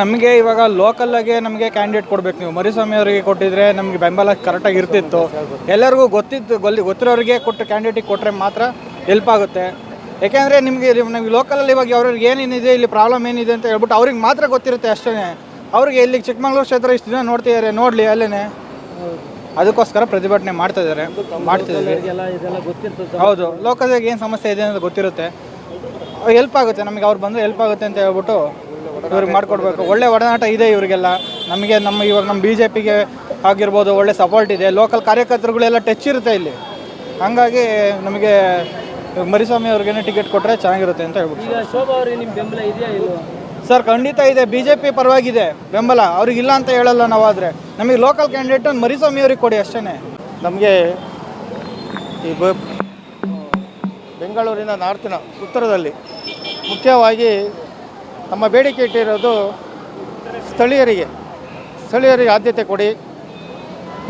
ನಮಗೆ ಇವಾಗ ಲೋಕಲ್ಲಾಗೆ ನಮಗೆ ಕ್ಯಾಂಡಿಡೇಟ್ ಕೊಡ್ಬೇಕು ನೀವು. ಮರಿಸ್ವಾಮಿ ಅವರಿಗೆ ಕೊಟ್ಟಿದ್ರೆ ನಮಗೆ ಬೆಂಬಲ ಕರೆಕ್ಟಾಗಿ ಇರ್ತಿತ್ತು. ಎಲ್ಲರಿಗೂ ಗೊತ್ತಿದ್ದು, ಗೊಲ್ಲಿ, ಗೊತ್ತಿರೋರಿಗೆ ಕೊಟ್ಟು ಕ್ಯಾಂಡಿಡೇಟಿಗೆ ಕೊಟ್ಟರೆ ಮಾತ್ರ ಹೆಲ್ಪ್ ಆಗುತ್ತೆ. ಯಾಕೆಂದರೆ ನಿಮಗೆ ನಮಗೆ ಲೋಕಲಲ್ಲಿ ಇವಾಗ ಅವ್ರಿಗೆ ಏನೇನಿದೆ, ಇಲ್ಲಿ ಪ್ರಾಬ್ಲಮ್ ಏನಿದೆ ಅಂತ ಹೇಳ್ಬಿಟ್ಟು ಅವ್ರಿಗೆ ಮಾತ್ರ ಗೊತ್ತಿರುತ್ತೆ ಅಷ್ಟೇ ಅವ್ರಿಗೆ ಇಲ್ಲಿ ಚಿಕ್ಕಮಂಗ್ಳೂರು ಕ್ಷೇತ್ರ ಇಷ್ಟು ದಿನ ನೋಡ್ತಿದ್ದಾರೆ ನೋಡಲಿ ಅಲ್ಲೇ ಅದಕ್ಕೋಸ್ಕರ ಪ್ರತಿಭಟನೆ ಮಾಡ್ತಾ ಇದ್ದಾರೆ ಮಾಡ್ತಿದ್ದೀವಿ ಎಲ್ಲ ಇದೆಲ್ಲ ಗೊತ್ತಿರ್ತದೆ ಹೌದು ಲೋಕಲ್ ಏನು ಸಮಸ್ಯೆ ಇದೆ ಅಂತ ಗೊತ್ತಿರುತ್ತೆ. ಹೆಲ್ಪ್ ಆಗುತ್ತೆ, ನಮಗೆ ಅವ್ರು ಬಂದರೆ ಹೆಲ್ಪ್ ಆಗುತ್ತೆ ಅಂತ ಹೇಳ್ಬಿಟ್ಟು ಇವ್ರಿಗೆ ಮಾಡಿಕೊಡ್ಬೇಕು. ಒಳ್ಳೆ ಒಡನಾಟ ಇದೆ ಇವರಿಗೆಲ್ಲ. ನಮಗೆ ನಮ್ಮ ಇವಾಗ ನಮ್ಮ ಬಿ ಜೆ ಪಿಗೆ ಆಗಿರ್ಬೋದು ಒಳ್ಳೆ ಸಪೋರ್ಟ್ ಇದೆ. ಲೋಕಲ್ ಕಾರ್ಯಕರ್ತರುಗಳೆಲ್ಲ ಟಚ್ ಇರುತ್ತೆ ಇಲ್ಲಿ. ಹಂಗಾಗಿ ನಮಗೆ ಮರಿಸ್ವಾಮಿ ಅವ್ರಿಗೇನೆ ಟಿಕೆಟ್ ಕೊಟ್ಟರೆ ಚೆನ್ನಾಗಿರುತ್ತೆ ಅಂತ ಹೇಳ್ಬಿಟ್ಟು ಈಗ ಶೋಭಾ ಅವ್ರಿಗೆ ನಿಮ್ಮ ಬೆಂಬಲ ಇದೆಯಾ ಇಲ್ವಾ? ಸರ್ ಖಂಡಿತ ಇದೆ. ಬಿ ಜೆ ಪಿ ಪರವಾಗಿದೆ. ಬೆಂಬಲ. ಅವ್ರಿಗಿಲ್ಲ ಅಂತ ಹೇಳಲ್ಲ ನಾವಾದರೆ. ನಮಗೆ ಲೋಕಲ್ ಕ್ಯಾಂಡಿಡೇಟ್ ಮರಿಸ್ವಾಮಿ ಅವ್ರಿಗೆ ಕೊಡಿ ಅಷ್ಟೇ ನಮಗೆ ಈ ಬ ಬೆಂಗಳೂರಿನ ನಾರ್ತಿನ ಉತ್ತರದಲ್ಲಿ ಮುಖ್ಯವಾಗಿ ನಮ್ಮ ಬೇಡಿಕೆ ಇಟ್ಟಿರೋದು ಸ್ಥಳೀಯರಿಗೆ ಸ್ಥಳೀಯರಿಗೆ ಆದ್ಯತೆ ಕೊಡಿ.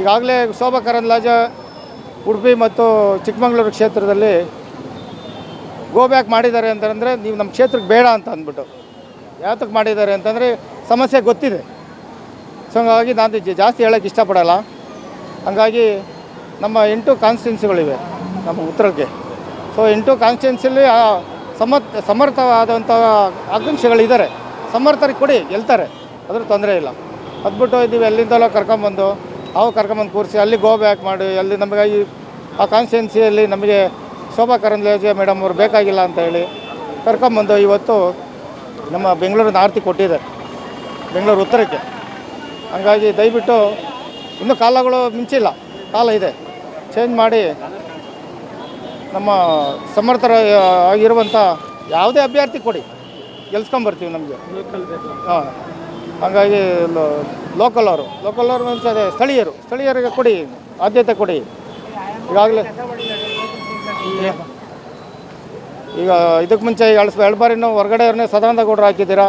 ಈಗಾಗಲೇ ಶೋಭಾ ಕರಂದ್ಲಾಜ, ಉಡುಪಿ ಮತ್ತು ಚಿಕ್ಕಮಗಳೂರು ಕ್ಷೇತ್ರದಲ್ಲಿ ಗೋ ಬ್ಯಾಕ್ ಮಾಡಿದ್ದಾರೆ ಅಂತಂದರೆ ನೀವು ನಮ್ಮ ಕ್ಷೇತ್ರಕ್ಕೆ ಬೇಡ ಅಂತ ಅಂದ್ಬಿಟ್ಟು. ಯಾತಕ್ಕೆ ಮಾಡಿದ್ದಾರೆ ಅಂತಂದರೆ ಸಮಸ್ಯೆ ಗೊತ್ತಿದೆ. ಸೊ ಹಂಗಾಗಿ ನಾನು ಜಾಸ್ತಿ ಹೇಳೋಕ್ಕೆ ಇಷ್ಟಪಡಲ್ಲ. ಹಂಗಾಗಿ ನಮ್ಮ ಎಂಟು ಕಾನ್ಸ್ಟಿಟ್ಯೂನ್ಸಿಗಳಿವೆ ನಮ್ಮ ಉತ್ತರಕ್ಕೆ. ಸೊ ಎಂಟು ಕಾನ್ಸ್ಟಿಟ್ಯೂನ್ಸಿಲಿ ಸಮರ್ಥ, ಸಮರ್ಥವಾದಂಥ ಆಕಾಂಕ್ಷೆಗಳಿದ್ದಾರೆ. ಸಮರ್ಥರಿಗೆ ಕೊಡಿ, ಗೆಲ್ತಾರೆ. ಅದ್ರ ತೊಂದರೆ ಇಲ್ಲ. ಅದ್ಬಿಟ್ಟು ನೀವು ಎಲ್ಲಿಂದಲೋ ಕರ್ಕೊಂಬಂದು ಅವು ಕರ್ಕೊಂಬಂದು ಕೂರಿಸಿ, ಅಲ್ಲಿ ಗೋ ಬ್ಯಾಕ್ ಮಾಡಿ, ಅಲ್ಲಿ ನಮಗೆ ಈ ಆ ಕಾನ್ಸ್ಟಿಟ್ಯೆನ್ಸಿಯಲ್ಲಿ ನಮಗೆ ಶೋಭಾ ಕರಂದ್ಲಾಜೆ ಮೇಡಮ್ ಅವ್ರು ಬೇಕಾಗಿಲ್ಲ ಅಂತ ಹೇಳಿ ಕರ್ಕೊಂಬಂದು ಇವತ್ತು ನಮ್ಮ ಬೆಂಗಳೂರಿನ ಆರತಿ ಕೊಟ್ಟಿದ್ದಾರೆ ಬೆಂಗಳೂರು ಉತ್ತರಕ್ಕೆ. ಹಂಗಾಗಿ ದಯವಿಟ್ಟು ಇನ್ನೂ ಕಾಲಗಳು ಮಿಂಚಿಲ್ಲ. ಕಾಲ ಇದೆ. ಚೇಂಜ್ ಮಾಡಿ ನಮ್ಮ ಸಮರ್ಥರ ಆಗಿರುವಂಥ ಯಾವುದೇ ಅಭ್ಯರ್ಥಿ ಕೊಡಿ. ಗೆಲ್ಸ್ಕೊಂಬರ್ತೀವಿ ನಮಗೆ. ಹಾಂ. ಹಂಗಾಗಿ ಲೋಕಲ್ ಅವರು. ಲೋಕಲ್ ಅವರು ಮೀನ್ಸ್ ಅದೇ ಸ್ಥಳೀಯರು. ಸ್ಥಳೀಯರಿಗೆ ಕೊಡಿ, ಆದ್ಯತೆ ಕೊಡಿ. ಈಗಾಗಲೇ ಈಗ ಇದಕ್ಕೆ ಮುಂಚೆ ಎರಡು ಎರಡು ಬಾರಿನೂ ಹೊರಗಡೆಯವ್ರನ್ನೇ ಸದಾನಂದ ಗೌಡರು ಹಾಕಿದ್ದೀರಾ.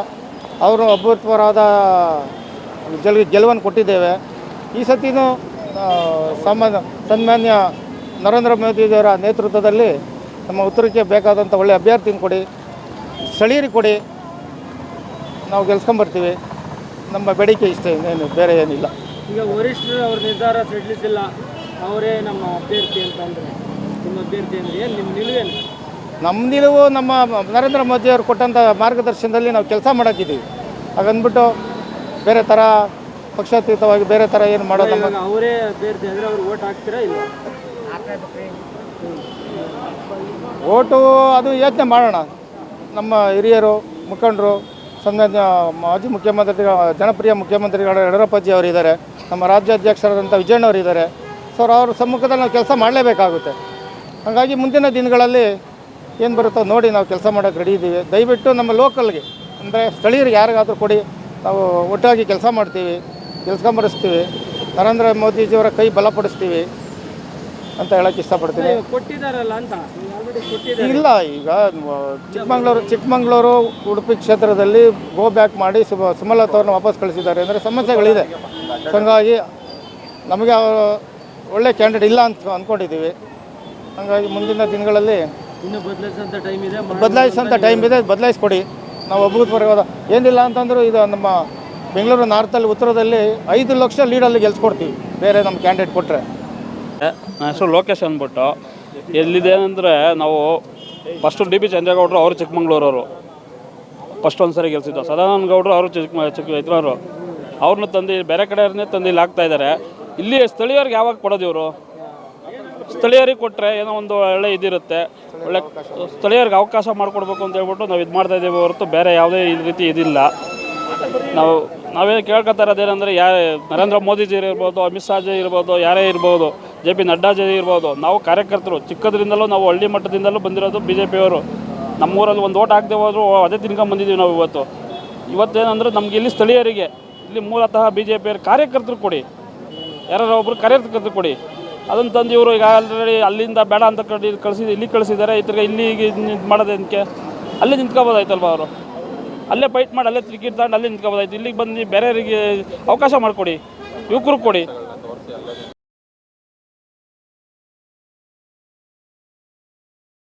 ಅವರು ಅಭೂತಪೂರ್ವದ ಜಲ್ ಗೆಲುವನ್ನು ಕೊಟ್ಟಿದ್ದೇವೆ. ಈ ಸತಿನೂ ಸಾಮಾನ್ಯ, ಸನ್ಮಾನ್ಯ ನರೇಂದ್ರ ಮೋದಿಯವರ ನೇತೃತ್ವದಲ್ಲಿ ನಮ್ಮ ಉತ್ತರಕ್ಕೆ ಬೇಕಾದಂಥ ಒಳ್ಳೆಯ ಅಭ್ಯರ್ಥಿನ ಕೊಡಿ ಸ್ಥಳೀಯರಿಗೆ ಕೊಡಿ. ನಾವು ಗೆಲ್ಸ್ಕೊಂಬರ್ತೀವಿ. ನಮ್ಮ ಬೇಡಿಕೆ ಇಷ್ಟೇ ಇನ್ನೇನು ಬೇರೆ ಏನಿಲ್ಲ. ಈಗ ವರಿಷ್ಠರು ಅವ್ರ ನಿರ್ಧಾರ ಸಿಡ್ಲಿಸಿಲ್ಲ ಅವರೇ ನಮ್ಮ ಅಭ್ಯರ್ಥಿ ಅಂತಂದರೆ ನಿಮ್ಮ ಅಭ್ಯರ್ಥಿ ಅಂದರೆ ಏನು ನಿಮ್ಮ ನಿಲುವೇನು ನಮ್ಮ ನಿಲುವು ನಮ್ಮ ನರೇಂದ್ರ ಮೋದಿಯವರು ಕೊಟ್ಟಂಥ ಮಾರ್ಗದರ್ಶನದಲ್ಲಿ ನಾವು ಕೆಲಸ ಮಾಡೋಕ್ಕಿದ್ದೀವಿ ಹಾಗಂದ್ಬಿಟ್ಟು ಬೇರೆ ಥರ ಪಕ್ಷಾತೀತವಾಗಿ ಬೇರೆ ಥರ ಏನು ಮಾಡೋದು ನಮ್ಮ ಅವರೇ ಅಭ್ಯರ್ಥಿ ಅಂದ್ರೆ ಅವ್ರು ಓಟ್ ಹಾಕ್ತೀರಾ ಇಲ್ಲ ಓಟು ಅದು ಯೋಚನೆ ಮಾಡೋಣ. ನಮ್ಮ ಹಿರಿಯರು ಮುಖಂಡರು ಸಂಘ ಮಾಜಿ ಮುಖ್ಯಮಂತ್ರಿಗಳ ಜನಪ್ರಿಯ ಮುಖ್ಯಮಂತ್ರಿಗಳ ಯಡಿಯೂರಪ್ಪಾಜಿ ಅವರಿದ್ದಾರೆ ನಮ್ಮ ರಾಜ್ಯಾಧ್ಯಕ್ಷರಾದಂಥ ವಿಜಯಣ್ಣವರು ಇದ್ದಾರೆ. ಸೊ ಅವ್ರ ಸಮ್ಮುಖದಲ್ಲಿ ನಾವು ಕೆಲಸ ಮಾಡಲೇಬೇಕಾಗುತ್ತೆ. ಹಾಗಾಗಿ ಮುಂದಿನ ದಿನಗಳಲ್ಲಿ ಏನು ಬರುತ್ತೋ ನೋಡಿ ನಾವು ಕೆಲಸ ಮಾಡೋಕ್ಕೆ ರೆಡಿ ಇದ್ದೀವಿ. ದಯವಿಟ್ಟು ನಮ್ಮ ಲೋಕಲ್ಗೆ ಅಂದರೆ ಸ್ಥಳೀಯರಿಗೆ ಯಾರಿಗಾದರೂ ಕೊಡಿ ನಾವು ಒಟ್ಟಾಗಿ ಕೆಲಸ ಮಾಡ್ತೀವಿ. ಗೆಲ್ಸ್ಕೊಂಬರಿಸ್ತೀವಿ ನರೇಂದ್ರ ಮೋದಿಜಿಯವರ ಕೈ ಬಲಪಡಿಸ್ತೀವಿ ಅಂತ ಹೇಳಕ್ಕೆ ಇಷ್ಟಪಡ್ತೀನಿ. ಕೊಟ್ಟಿದ್ದಾರಲ್ಲ ಅಂತ? ಇಲ್ಲ ಈಗ ಚಿಕ್ಕಮಂಗ್ಳೂರು ಚಿಕ್ಕಮಂಗ್ಳೂರು ಉಡುಪಿ ಕ್ಷೇತ್ರದಲ್ಲಿ ಗೋ ಬ್ಯಾಕ್ ಮಾಡಿ ಸುಮ ಸುಮಲತಾ ಅವ್ರನ್ನ ವಾಪಸ್ ಕಳಿಸಿದ್ದಾರೆ ಅಂದರೆ ಸಮಸ್ಯೆಗಳಿದೆ. ಹಾಗಾಗಿ ನಮಗೆ ಅವರು ಒಳ್ಳೆ ಕ್ಯಾಂಡಿಡೇಟ್ ಇಲ್ಲ ಅಂತ ಅಂದ್ಕೊಂಡಿದ್ದೀವಿ ಹಾಗಾಗಿ ಮುಂದಿನ ದಿನಗಳಲ್ಲಿ ಇನ್ನು ಬದಲಿಸೋಂಥ ಟೈಮ್ ಇದೆ. ಬದಲಾಯಿಸೋಂಥ ಟೈಮ್ ಇದೆ ಬದಲಾಯಿಸ್ಕೊಡಿ. ನಾವು ಅಭೂತಪೂರ್ವವಾದ ಏನಿಲ್ಲ ಅಂತಂದರೂ ಇದು ನಮ್ಮ ಬೆಂಗಳೂರು ನಾರ್ತಲ್ಲಿ ಉತ್ತರದಲ್ಲಿ ಐದು ಲಕ್ಷ ಲೀಡಲ್ಲಿ ಗೆಲ್ಸ್ಕೊಡ್ತೀವಿ, ಬೇರೆ ನಮ್ಮ ಕ್ಯಾಂಡಿಡೇಟ್ ಕೊಟ್ಟರೆ ನನ್ನ ಹೆಸರು ಲೋಕೇಶ್ ಅಂದ್ಬಿಟ್ಟು. ಎಲ್ಲಿದೆ ಅಂದರೆ ನಾವು ಫಸ್ಟು ಡಿ ಬಿ ಚಂದ್ರೇಗೌಡರು, ಅವರು ಚಿಕ್ಕಮಂಗ್ಳೂರವರು. ಫಸ್ಟ್ ಒಂದು ಸರಿ ಗೆಲ್ಸಿದ್ದು. ಸದಾನಂದ ಗೌಡರು ಅವರು ಚಿಕ್ಕ ಚಿಕ್ಕ ಇದ್ರವರು ಅವ್ರನ್ನ ತಂದು ಬೇರೆ ಕಡೆಯವ್ರನ್ನೇ ತಂದು ಇಲ್ಲಿ ಹಾಕ್ತಾ ಇದ್ದಾರೆ ಇಲ್ಲಿ ಸ್ಥಳೀಯರಿಗೆ ಯಾವಾಗ ಕೊಡೋದು ಇವರು? ಸ್ಥಳೀಯರಿಗೆ ಕೊಟ್ಟರೆ ಏನೋ ಒಂದು ಒಳ್ಳೆ ಇದಿರುತ್ತೆ. ಒಳ್ಳೆ ಸ್ಥಳೀಯರಿಗೆ ಅವಕಾಶ ಮಾಡಿಕೊಡ್ಬೇಕು ಅಂತ ಹೇಳ್ಬಿಟ್ಟು ನಾವು ಇದು ಮಾಡ್ತಾ ಇದ್ದೇವೆ ಹೊರತು ಬೇರೆ ಯಾವುದೇ ಈ ರೀತಿ ಇದಿಲ್ಲ. ನಾವು, ನಾವೇನು ಕೇಳ್ಕೊತಾ ಇರೋದೇನೆಂದರೆ ಯಾ ನರೇಂದ್ರ ಮೋದಿಜಿ ಇರ್ಬೋದು, ಅಮಿತ್ ಶಾಜಿ ಇರ್ಬೋದು, ಯಾರೇ ಇರ್ಬೋದು, ಜೆ ಪಿ ನಡ್ಡಾಜಿ ಇರ್ಬೋದು, ನಾವು ಕಾರ್ಯಕರ್ತರು. ಚಿಕ್ಕದ್ರಿಂದಲೂ ನಾವು ಹಳ್ಳಿ ಮಟ್ಟದಿಂದಲೂ ಬಂದಿರೋದು ಬಿ ಜೆ ಪಿಯವರು ನಮ್ಮೂರಲ್ಲಿ ಒಂದು ಓಟ್ ಹಾಕದೆ ಹೋದ್ರು ಅದೇ ತಿನ್ಕೊಂಡು ನಾವು ಇವತ್ತು. ಇವತ್ತೇನಂದ್ರೆ ನಮ್ಗೆ ಇಲ್ಲಿ ಸ್ಥಳೀಯರಿಗೆ, ಇಲ್ಲಿ ಮೂಲತಃ ಬಿ ಜೆ ಪಿಯವ್ರ ಕಾರ್ಯಕರ್ತರು ಕೊಡಿ. ಯಾರು ಒಬ್ಬರು ಕಾರ್ಯಕರ್ತರು ಕೊಡಿ. ಅದನ್ನು ತಂದು ಇವರು ಈಗ ಆಲ್ರೆಡಿ ಅಲ್ಲಿಂದ ಬೇಡ ಅಂತ ಕಡಿ ಕಳಿಸಿ, ಇಲ್ಲಿ ಕಳಿಸಿದ್ದಾರೆ, ಈ ಥರ ಇಲ್ಲಿ ಮಾಡೋದಕ್ಕೆ ಅಲ್ಲಿ ನಿಂತ್ಕೋಬೋದಾಯ್ತಲ್ವ ಅವರು? ಅಲ್ಲೇ ಫೈಟ್ ಮಾಡಿ ಅಲ್ಲೇ ಕ್ರಿಕೆಟ್ ಅಲ್ಲೇ ನಿಂತ್ಕೋಬೋದಾಯ್ತು. ಇಲ್ಲಿಗೆ ಬಂದು ಬೇರೆಯವರಿಗೆ ಅವಕಾಶ ಮಾಡಿಕೊಡಿ ಯುವಕರು ಕೊಡಿ.